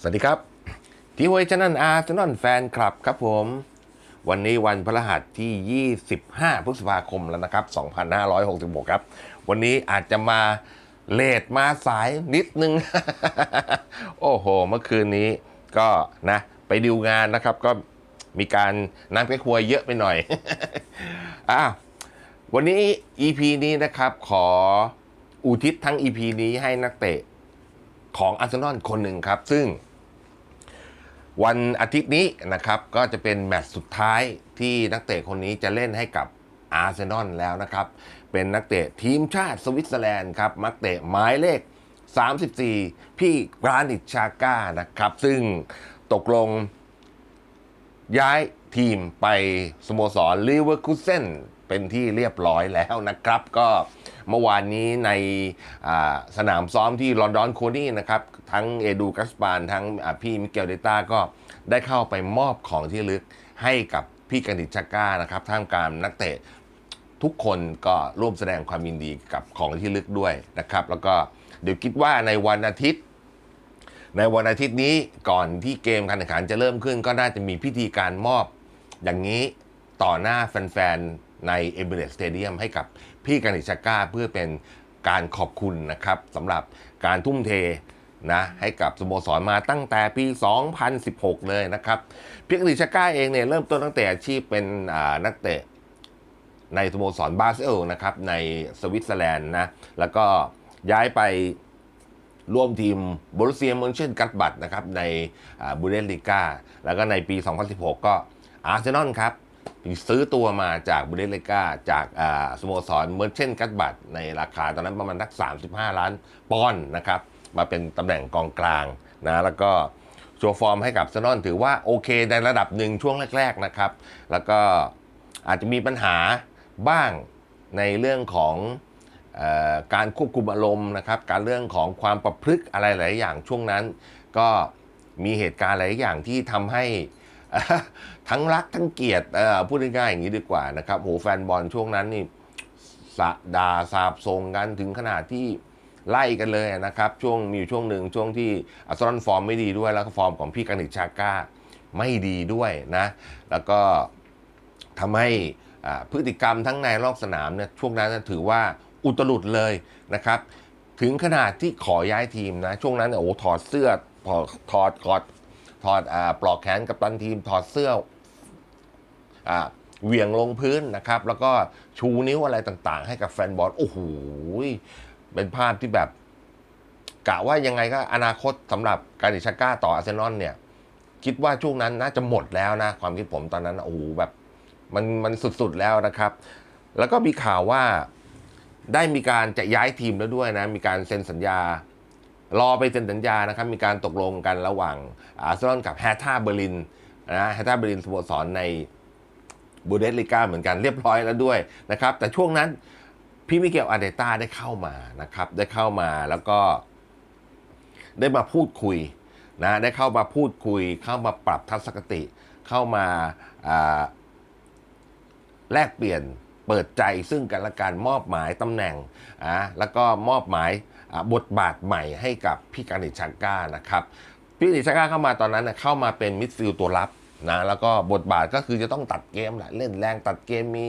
สวัสดีครับ ทีวีชนันอาร์เซนอลแฟนคลับครับผม วันนี้วันพฤหัสที่ 25 พฤษภาคมแล้วนะครับ 2566 ครับ วันนี้อาจจะมาเลทมาสายนิดนึง โอ้โห เมื่อคืนนี้ก็นะไปดิวงานนะครับ ก็มีการน้ำแก้ครัวเยอะไปหน่อยอะวันนี้ EP นี้นะครับขออุทิศทั้ง EP นี้ให้นักเตะของอาร์เซนอลคนหนึ่งครับ ซึ่ง วันอาทิตย์นี้นะครับก็จะเป็นแมตช์สุดท้ายที่นักเตะคนนี้จะเล่นให้กับอาร์เซนอลแล้วนะครับ เป็นนักเตะทีมชาติสวิตเซอร์แลนด์ครับนักเตะหมายเลข 34 พี่กรานิชชาก้านะครับ ซึ่งตกลงย้าย ทีมไปสโมสรลิเวอร์คูเซนเป็นที่เรียบร้อยแล้วนะครับ ก็เมื่อวานนี้ในสนามซ้อมที่ลอนดอนโคนี่นะครับ ทั้งเอดูกัสปานทั้งพี่มิเกลเดต้าก็ได้เข้าไปมอบของที่ลึกให้กับพี่กันิชาก้านะครับท่ามกลางนักเตะทุกคนก็ร่วมแสดงความยินดีกับของที่ลึกด้วยนะครับ แล้วก็เดี๋ยวคิดว่าในวันอาทิตย์ ในวันอาทิตย์นี้ก่อนที่เกมการแข่งขันจะเริ่มขึ้น ก็น่าจะมีพิธีการมอบ อย่างนี้ต่อหน้าแฟนๆ ในเอเ r เร s สเตเดียมให้กับพี่กานิชาก้าเพื่อเป็นการขอบคุณนะครับสำหรับการทุ่มเทนะให้กับสโมสรมาตั้งแต่ปี 2016 เลยนะครับพี่กานิชาก้าเองเนี่ยเริ่มต้นตั้งแต่อาชีพเป็นนักเตะในสโมสรบาเซลนะครับในสวิตเซอร์แลนด์นะแล้วก็ย้ายไปร่วมทีมบรูเซียมอนเชนกัตบัตนะครับในบูเดสลิก้าแล้วก็ในปี 2016 ก็ อาร์เซนอลครับซื้อตัวมาจากบูเดสลิก้าจากสโมสรเมอร์เชนกัตบัตในราคาตอนนั้นประมาณนัก 35 ล้านปอนด์นะครับมาเป็นตำแหน่งกองกลางนะแล้วก็โชว์ฟอร์มให้กับอาร์เซนอลถือว่าโอเคในระดับหนึ่งช่วงแรก ๆนะครับ แล้วก็อาจจะมีปัญหาบ้างในเรื่องของออการควบคุมอารมณ์นะครับ การเรื่องของความประพฤกษ์อะไรหลายอย่างช่วงนั้น ก็มีเหตุการณ์หลายอย่างที่ทำให้ ทั้งรักทั้งเกลียดพูดง่ายๆอย่างนี้ดีกว่านะครับโหแฟนบอลช่วงนั้นนี่สะดาสาบส่งกันถึงขนาดที่ไล่กันเลยนะครับช่วงมีอยู่ช่วงหนึ่งช่วงที่อัสซอนฟอร์มไม่ดีด้วย แล้วก็ฟอร์มของพี่กานิชชาก้าไม่ดีด้วยนะ แล้วก็ทำให้พฤติกรรมทั้งในรอบสนามเนี่ยช่วงนั้นถือว่าอุตลุดเลยนะครับ ถึงขนาดที่ขอย้ายทีมนะ ช่วงนั้นโอ้โหถอดเสื้อถอดถอด ถอดอปลอกแขนกับตันทีมถอดเสื้ออเหวี่ยงลงพื้นนะครับ แล้วก็ชูนิ้วอะไรต่างๆ ให้กับแฟนบอลโอ้โหเป็นภาพที่แบบกะว่ายังไงก็อนาคตสำหรับการิชาก้าต่ออาร์เซนอลเนี่ย คิดว่าช่วงนั้นน่าจะหมดแล้วนะ ความคิดผมตอนนั้นโอ้โหแบบมันมันสุดๆแล้วนะครับ แล้วก็มีข่าวว่าได้มีการจะย้ายทีมแล้วด้วยนะ มีการเซ็นสัญญา รอไปเซ็นสัญญานะครับมีการตกลงกันระหว่างอาร์เซนอลกับแฮท่าเบอร์ลินนะแฮท่าเบอร์ลินสโมสรในบูเดสลิก้าเหมือนกันเรียบร้อยแล้วด้วยนะครับ แต่ช่วงนั้นพี่มิเกลอาเดต้าได้เข้ามานะครับ ได้เข้ามาแล้วก็ ได้มาพูดคุยนะได้เข้ามาพูดคุย เข้ามาปรับทัศนคติ เข้ามาแลกเปลี่ยนเปิดใจซึ่งกันและการมอบหมายตำแหน่งอะแล้วก็มอบหมาย บทบาทใหม่ให้กับพี่กานิชาก้านะครับพี่กานิชาก้าเข้ามาตอนนั้นเข้ามาเป็นมิดฟิลด์ตัวรับนะแล้วก็บทบาทก็คือจะต้องตัดเกมแหละเล่นแรงตัดเกมมี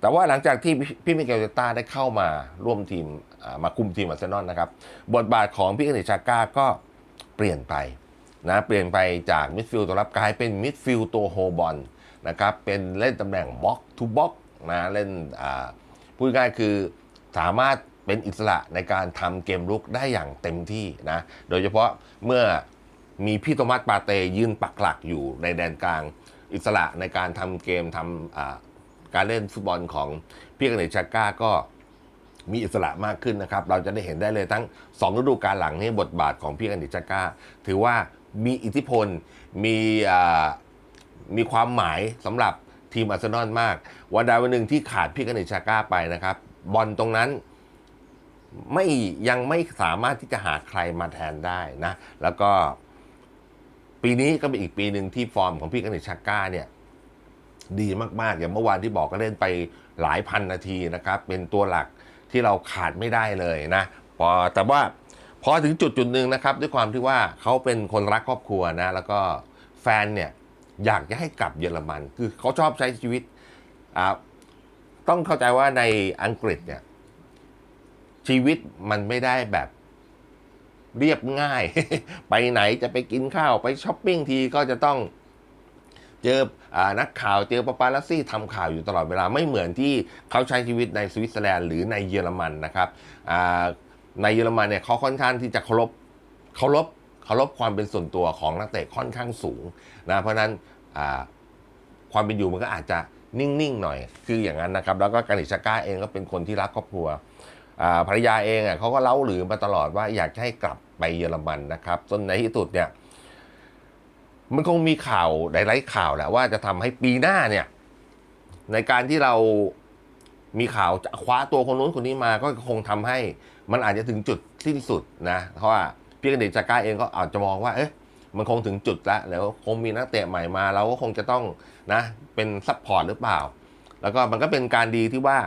แต่ว่าหลังจากที่พี่มิเกลเจต้าได้เข้ามาร่วมทีมมาคุมทีมอาร์เซนอลนะครับ บทบาทของพี่กานิชาก้าก็เปลี่ยนไปนะเปลี่ยนไปจากมิดฟิลด์ตัวรับกลายเป็นมิดฟิลด์ตัวโฮบอลนะครับเป็นเล่นตำแหน่งบ็อกทูบ็อกนะเล่นพูดง่ายคือสามารถ เป็นอิสระในการทำเกมรุกได้อย่างเต็มที่นะ โดยเฉพาะเมื่อมีพี่โทมัสปาเตยืนปักหลักอยู่ในแดนกลาง อิสระในการทำเกมทำการเล่นฟุตบอลของพี่กเนชาก้าก็มีอิสระมากขึ้นนะครับ เราจะได้เห็นได้เลยทั้ง 2 ฤดูกาลหลังนี้บทบาทของพี่กเนชาก้า ถือว่ามีอิทธิพลมีมีความหมายสำหรับทีมอาร์เซนอลมาก วันใดวันหนึ่งที่ขาดพี่กเนชาก้าไปนะครับ บอลตรงนั้น ไม่ยังไม่สามารถที่จะหาใครมาแทนได้นะ แล้วก็ปีนี้ก็เป็นอีกปีหนึ่งที่ฟอร์มของพี่กเนชาก้าเนี่ย ดีมาก ๆ อย่างเมื่อวานที่บอกก็เล่นไปหลายพันนาทีนะครับ เป็นตัวหลักที่เราขาดไม่ได้เลยนะพอแต่ว่าพพอถึงจุดจุดหนึ่งนะครับ ด้วยความที่ว่าเขาเป็นคนรักครอบครัวนะ แล้วก็แฟนเนี่ยอยากจะให้กลับเยอรมัน คือเขาชอบใช้ชีวิตอ่าต้องเข้าใจว่าในอังกฤษเนี่ย ชีวิตมันไม่ได้แบบเรียบง่าย ไปไหนจะไปกินข้าวไปช้อปปิ้งทีก็จะต้องเจออนักข่าวเจอปาปาลัสซี่ทำข่าวอยู่ตลอดเวลาไม่เหมือนที่เขาใช้ชีวิตในสวิตเซอร์แลนด์หรือในเยอรมันนะครับในเยอรมันเนี่ยเขาค่อนข้างที่จะเคารพเคารพเคารพความเป็นส่วนตัวของนักเตะค่อนข้างสูงนะเพราะนั้นความเป็นอยู่มันก็อาจจะนิ่งๆหน่อย คืออย่างนั้นนะครับ แล้วก็กานิชาก้าเองก็เป็นคนที่รักครอบครัว ภรรยาเองอะเขาก็เล่าหรือมาตลอดว่าอยากจะให้กลับไปเยอรมันนะครับจนในที่สุดเนี่ยมันคงมีข่าวหลายๆข่าวแหละว่าจะทำให้ปีหน้าเนี่ยในการที่เรามีข่าวจะคว้าตัวคนนู้นคนนี้มาก็คงทำให้มันอาจจะถึงจุดสิ้นสุดนะเพราะว่าพี่กเดชจาก้าเองก็อาจจะมองว่าเอ๊ะมันคงถึงจุดแล้วแล้วคงมีนักเตะใหม่มาเราก็คงจะต้องนะเป็นซัพพอร์ตหรือเปล่า แล้วก็มันก็เป็นการดีที่ว่า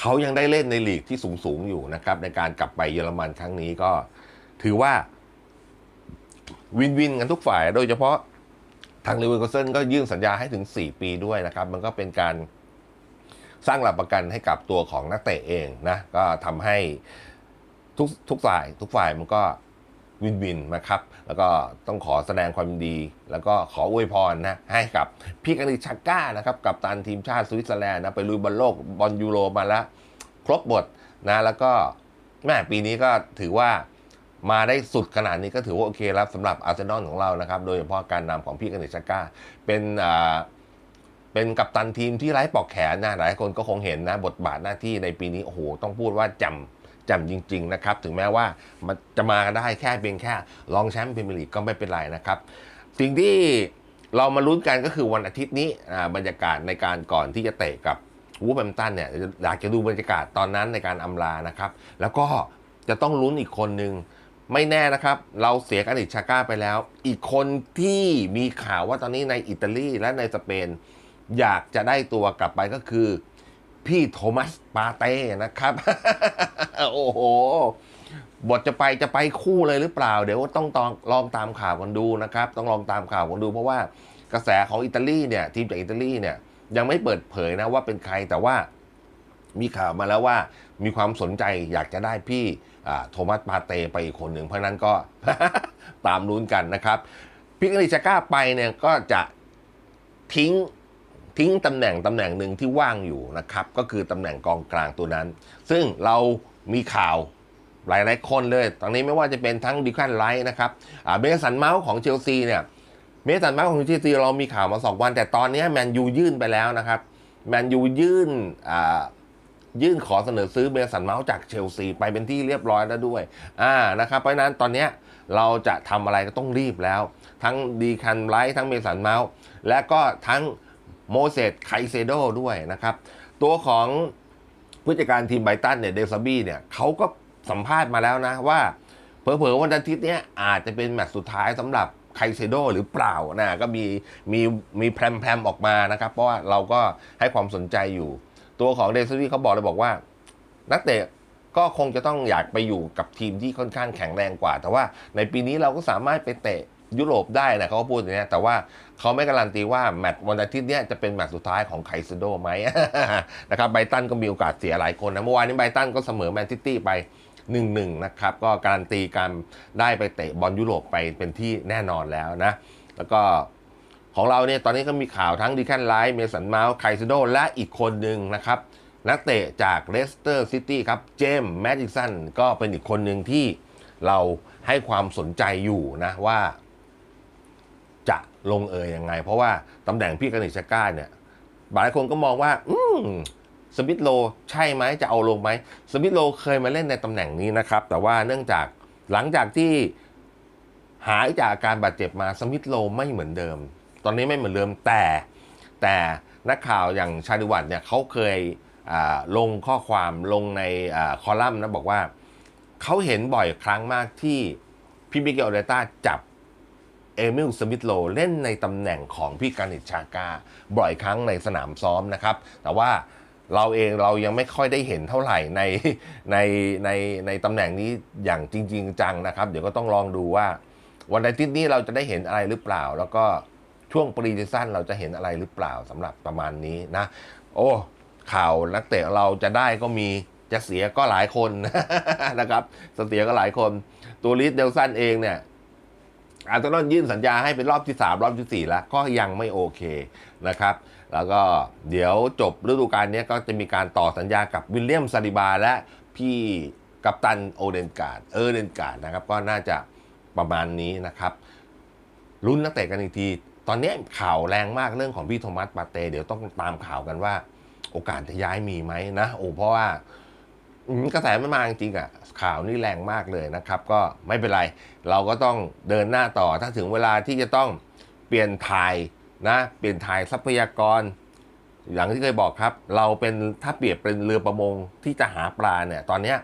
เขายังได้เล่นในลีกที่สูงๆอยู่นะครับ ในการกลับไปเยอรมันครั้งนี้ก็ ถือว่า วินวินกันทุกฝ่าย โดยเฉพาะทางเลเวอร์คูเซนก็ยื่นสัญญาให้ถึง 4 ปีด้วยนะครับ มันก็เป็นการสร้างหลักประกันให้กับตัวของนักเตะเองนะ ก็ทำให้ทุกทุกฝ่าย ทุกฝ่ายมันก็ วินวินนะครับแล้วก็ต้องขอแสดงความดี แล้วก็ขออวยพรนะให้กับพี่กานิชาก้านะครับกับตันทีมชาติสวิตเซอร์แลนด์นะไปลุยบอลโลกบอลยูโรมาแล้ว ครบบทนะแล้วก็แม่ปีนี้ก็ถือว่ามาได้สุดขนาดนี้ก็ถือว่าโอเคแล้วสำหรับอาร์เซนอลของเรานะครับ โดยเฉพาะการนำของพี่กนิชาก้าเป็นอ่าเป็นกัปตันทีมที่ไร้ปอกแขนนะหลายคนก็คงเห็นนะบทบาทหน้าที่ในปีนี้โอ้โหต้องพูดว่าจำ จำจริง ๆ นะครับ ถึงแม้ว่ามันจะมาได้แค่เพียงแค่รองแชมป์พรีเมียร์ลีกก็ไม่เป็นไรนะครับ สิ่งที่เรามาลุ้นกันก็คือวันอาทิตย์นี้บรรยากาศในการก่อนที่จะเตะกับวูแฮมตันเนี่ยอยากจะดูบรรยากาศตอนนั้นในการอำลานะครับ แล้วก็จะต้องลุ้นอีกคนหนึ่งไม่แน่นะครับ เราเสียกันอิชาก้าไปแล้ว อีกคนที่มีข่าวว่าตอนนี้ในอิตาลีและในสเปน อยากจะได้ตัวกลับไปก็คือ พี่โทมัสปาเต้นะครับ โอ้โห บทจะไปจะไปคู่เลยหรือเปล่า เดี๋ยวต้องตองลองตามข่าวกันดูนะครับ ต้องลองตามข่าวกันดู เพราะว่ากระแสของอิตาลีเนี่ย ทีมจากอิตาลีเนี่ย ยังไม่เปิดเผยนะว่าเป็นใครแต่ว่ามีข่าวมาแล้วว่ามีความสนใจอยากจะได้พี่โทมัสปาเตไปอีกคนหนึ่งเพราะนั้นก็ตามลุ้นกันนะครับพี่กนิชาก้าไปเนี่ยก็จะทิ้ง ทิ้งตำแหน่งตำแหน่งหนึ่งที่ว่างอยู่นะครับ ก็คือตำแหน่งกองกลางตัวนั้น ซึ่งเรามีข่าวหลาย ๆ คนเลย ตอนนี้ไม่ว่าจะเป็นทั้งดิคันไลท์นะครับเบสันเมาส์ของเชลซีเนี่ยเบสันเมาส์ของเชลซีเรามีข่าวมาสองวัน แต่ตอนนี้แมนยูยื่นไปแล้วนะครับ แมนยูยื่นยื่นขอเสนอซื้อเบสันเมาส์จากเชลซีไปเป็นที่เรียบร้อยแล้วด้วย อ่า นะครับ เพราะนั้นตอนนี้เราจะทำอะไรก็ต้องรีบแล้ว ทั้งดีคันไลท์ทั้งเบสันเมาส์และก็ทั้ง โมเสสไคเซโดด้วยนะครับ ตัวของผู้จัดการทีมไบตันเนี่ยเดซาบี้เนี่ยเขาก็สัมภาษณ์มาแล้วนะว่าเผลอๆวันอาทิตย์เนี้ยอาจจะเป็นแมตช์สุดท้ายสำหรับไคเซโดหรือเปล่านะก็มีมีมีแพรมๆออกมานะครับ เพราะว่าเราก็ให้ความสนใจอยู่ ตัวของเดซวี่เขาบอกเลยบอกว่า นักเตะก็คงจะต้องอยากไปอยู่กับทีมที่ค่อนข้างแข็งแรงกว่า แต่ว่าในปีนี้เราก็สามารถไปเตะ ยุโรปได้นะเขาก็พูดอย่างนี้แต่ว่าเขาไม่การันตีว่าแมตช์วันอาทิตย์นี้จะเป็นแมตช์สุดท้ายของไคซโดไหมนะครับไบตันก็มีโอกาสเสียหลายคนนะเมื่อวานนี้ไบตันก็เสมอแมนซิตี้ไป1-1นะครับก็การันตีการได้ไปเตะบอลยุโรปไปเป็นที่แน่นอนแล้วนะ แล้วก็ของเราเนี่ยตอนนี้ก็มีข่าวทั้งดีแคนไลท์เมสันเมาส์ไคซโดและอีกคนหนึ่งนะครับนักเตะจากเลสเตอร์ซิตี้ครับเจมส์แมดิสันก็เป็นอีกคนหนึ่งที่เราให้ความสนใจอยู่นะว่า จะลงเอยยังไง เพราะว่าตำแหน่งพี่กนิชก้าเนี่ยหลายคนก็มองว่า อืมสมิธโลใช่ไหมจะเอาลงไหมสมิธโลเคยมาเล่นในตำแหน่งนี้นะครับ แต่ว่าเนื่องจากหลังจากที่หายจากอาการบาดเจ็บมาสมิธโลไม่เหมือนเดิม ตอนนี้ไม่เหมือนเดิมแต่ แต่นักข่าวอย่างชาดิวัตเนี่ยเขาเคยลงข้อความลงในอคอลัมน์นะบอกว่า เขาเห็นบ่อยครั้งมากที่พี่มิเกลอเดต้าจับ เอมิลสมิธโลเล่นในตำแหน่งของพี่กานิชชากา บ่อยครั้งในสนามซ้อมนะครับ แต่ว่าเราเองเรายังไม่ค่อยได้เห็นเท่าไหร่ในในในในตำแหน่งนี้อย่างจริง ๆ จังนะครับ เดี๋ยวก็ต้องลองดูว่า วันอาทิตย์นี้เราจะได้เห็นอะไรหรือเปล่า แล้วก็ช่วงปรีซีซั่นเราจะเห็นอะไรหรือเปล่าสำหรับประมาณนี้นะ โอ้ข่าวนักเตะเราจะได้ก็มีจะเสียก็หลายคนนะครับเสียก็หลายคน ตัวลิสเดลสันเองเนี่ย อาร์เซนอลยื่นสัญญาให้เป็นรอบที่ 3 รอบทีสี่ 4 แล้ว ก็ยังไม่โอเคนะครับ แล้วก็เดี๋ยวจบฤดูกาลนี้ก็จะมีการต่อสัญญากับวิลเลียมซาดิบาและพี่กัปตันโอเดนการ์ดเออเดนการ์ดนะครับ ก็น่าจะประมาณนี้นะครับลุ้นนักเตะกันอีกที ตอนนี้ข่าวแรงมากเรื่องของพี่โทมัสปาเต้เดี๋ยวต้องตามข่าวกันว่า โอกาสจะย้ายมีไหมนะโอ้เพราะว่า อืมกระแสมันมาจริงๆอะข่าวนี่แรงมากเลยนะครับ ก็ไม่เป็นไร เราก็ต้องเดินหน้าต่อถ้าถึงเวลาที่จะต้องเปลี่ยนถ่ายนะ เปลี่ยนถ่ายทรัพยากร อย่างที่เคยบอกครับ เราเป็นถ้าเปรียบเป็นเรือประมงที่จะหาปลาเนี่ย ตอนเนี้ย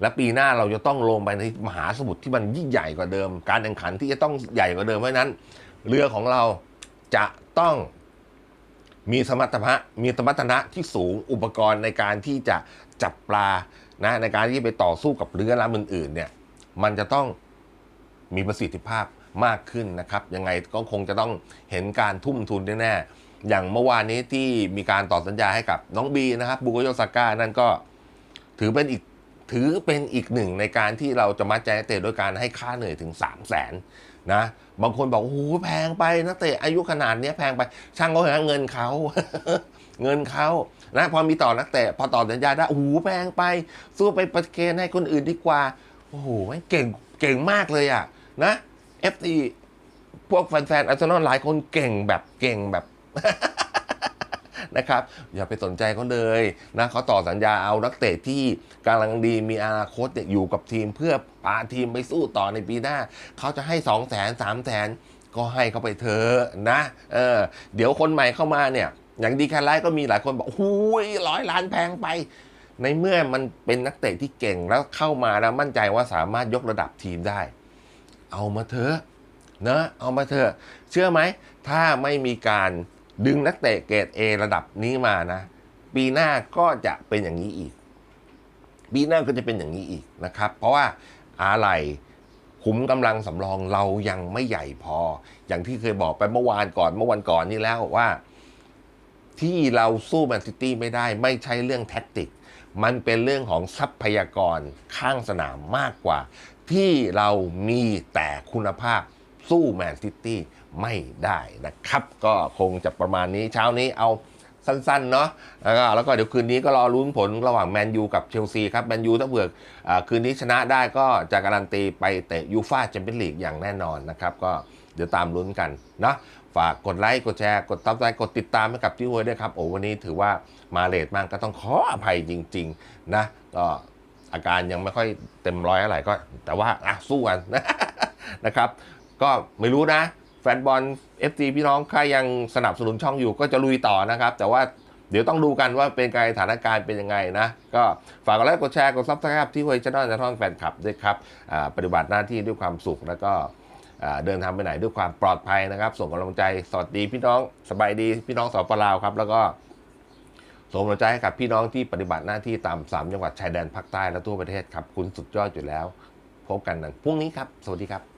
และปีหน้าเราจะต้องลงไปในมหาสมุทรที่มันยิ่งใหญ่กว่าเดิม การแข่งขันที่จะต้องใหญ่กว่าเดิมเพราะฉะนั้น เรือของเราจะต้องมีสมรรถนะมีสมรรถนะที่สูงอุปกรณ์ในการที่จะ จับปลานะในการที่ไปต่อสู้กับเรือลำอื่นๆเนี่ยมันจะต้องมีประสิทธิภาพมากขึ้นนะครับ ยังไงก็คงจะต้องเห็นการทุ่มทุนแน่ๆอย่างเมื่อวานนี้ที่มีการต่อสัญญาให้กับน้องบีนะครับบุโกโยซาก้านั่นก็ถือเป็นอีกถือเป็นอีกหนึ่งในการที่เราจะมัดใจนักเตะโดยการให้ค่าเหนื่อยถึง 3 0 0แสนนะบางคนบอกโอ้โหแพงไปนักเตะอายุขนาดนี้แพงไป ช่างเขาเหอะเงินเขา เงินเขานะพอมีต่อนักเตะพอต่อสัญญาได้โอ้โหแพงไป สู้ไปประเคนให้คนอื่นดีกว่า โอ้โหม่งเก่งเก่งมากเลยอะนะ FT พวกแฟนๆอาร์เซนอลหลายคนเก่งแบบเก่งแบบนะครับอย่าไปสนใจเขาเลยนะเขาต่อสัญญาเอานักเตะที่กำลังดีมีอนาคตอยู่กับทีมเพื่อพาทีมไปสู้ต่อในปีหน้า เขาจะให้2 0 0 0 0 0 3 0 0 0 0ก็ให้เขาไปเถอะนะเออเดี๋ยวคนใหม่เข้ามาเนี่ย อย่างดีแคลไลท์ก็มีหลายคนบอกหูยร้อยล้านแพงไป ในเมื่อมันเป็นนักเตะที่เก่งแล้วเข้ามาแล้วมั่นใจว่าสามารถยกระดับทีมได้ เอามาเถอะเนะเอามาเถอะ เชื่อไหม ถ้าไม่มีการดึงนักเตะเกรด A ระดับนี้มานะ ปีหน้าก็จะเป็นอย่างนี้อีก ปีหน้าก็จะเป็นอย่างนี้อีกนะครับ เพราะว่าอะไรขุมกำลังสำรองเรายังไม่ใหญ่พอ อย่างที่เคยบอกไปเมื่อวานก่อนเมื่อวันก่อนนี่แล้วว่า ที่เราสู้แมนซิตี้ไม่ได้ไม่ใช่เรื่องแท็กติก มันเป็นเรื่องของทรัพยากรข้างสนามมากกว่า ที่เรามีแต่คุณภาพสู้แมนซิตี้ไม่ได้นะครับ ก็คงจะประมาณนี้เช้านี้เอาสั้นๆ เนาะแล้วก็แล้วก็เดี๋ยวคืนนี้ก็รอลุ้นผลระหว่างแมนยูกับเชลซีครับ แมนยูถ้าเผื่อคืนนี้ชนะได้ก็จะการันตีไปเตะยูฟ่าแชมเปี้ยนลีกอย่างแน่นอนนะครับ ก็เดี๋ยวตามลุ้นกันเนาะ ฝากกดไลค์กดแชร์กดตับใจกดติดตามให้กับที่ฮวยด้วยครับโอ้วันนี้ถือว่ามาเลทมากก็ต้องขออภัยจริง ๆ นะ ก็อาการยังไม่ค่อยเต็มร้อยอะไรก็ แต่ว่าอะสู้กันนะครับ ก็ไม่รู้นะ แฟนบอล FC พี่น้องใครยังสนับสนุนช่องอยู่ก็จะลุยต่อนะครับ แต่ว่าเดี๋ยวต้องดูกันว่าเป็นการสถานการณ์เป็นยังไงนะ ก็ฝากกดไลค์กดแชร์กดซับสไครป์ที่ฮวยช anel จะท่องแฟนคลับด้วยครับปฏิบัติหน้าที่ด้วยความสุขแล้วก็ เดินทางไปไหนด้วยความปลอดภัยนะครับ ส่งกำลังใจสวัสดีพี่น้องสบายดีพี่น้องสปลาวครับ แล้วก็ส่งกำลังใจให้กับพี่น้องที่ปฏิบัติหน้าที่ตามสามจังหวัดชายแดนภาคใต้และทั่วประเทศครับ คุณสุดยอดอยู่แล้ว พบกันนั้นพรุ่งนี้ครับ สวัสดีครับ